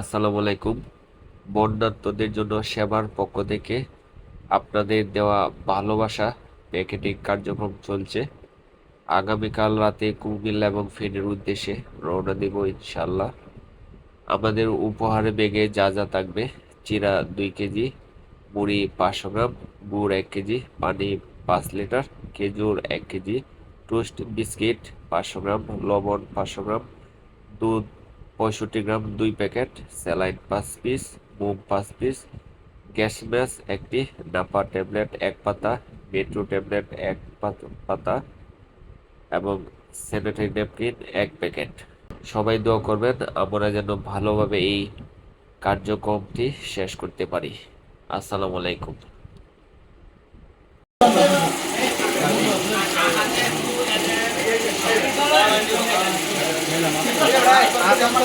আসসালামু আলাইকুম। বন্যার্তদের জন্য সেবার পক্ষ থেকে আপনাদের দেওয়া ভালোবাসা প্যাকেটিং কার্যক্রম চলছে। আগামীকাল রাতে কুমিল্লা এবং ফেনের উদ্দেশ্যে রওনা দেব ইনশাল্লাহ আমাদের উপহারে বেগে যা যা থাকবে, চিরা দুই কেজি, মুড়ি পাঁচশো গ্রাম, গুড় এক কেজি, পানি পাঁচ লিটার, খেজুর এক কেজি, টোস্ট বিস্কিট পাঁচশো গ্রাম, লবণ পাঁচশো গ্রাম, দুধ পঁয়ষট্টি গ্রাম, দুই প্যাকেট স্যালাইন পাঁচ পিস, মোম পাঁচ পিস গ্যাস ম্যাস একটি নাপা ট্যাবলেট এক পাতা, মেট্রো ট্যাবলেট এক পাতা এবং স্যানিটারি ন্যাপকিন এক প্যাকেট। সবাই দোয়া করবেন, আমরা যেন ভালোভাবে এই কার্যক্রমটি শেষ করতে পারি। আসসালামু আলাইকুম। আমরা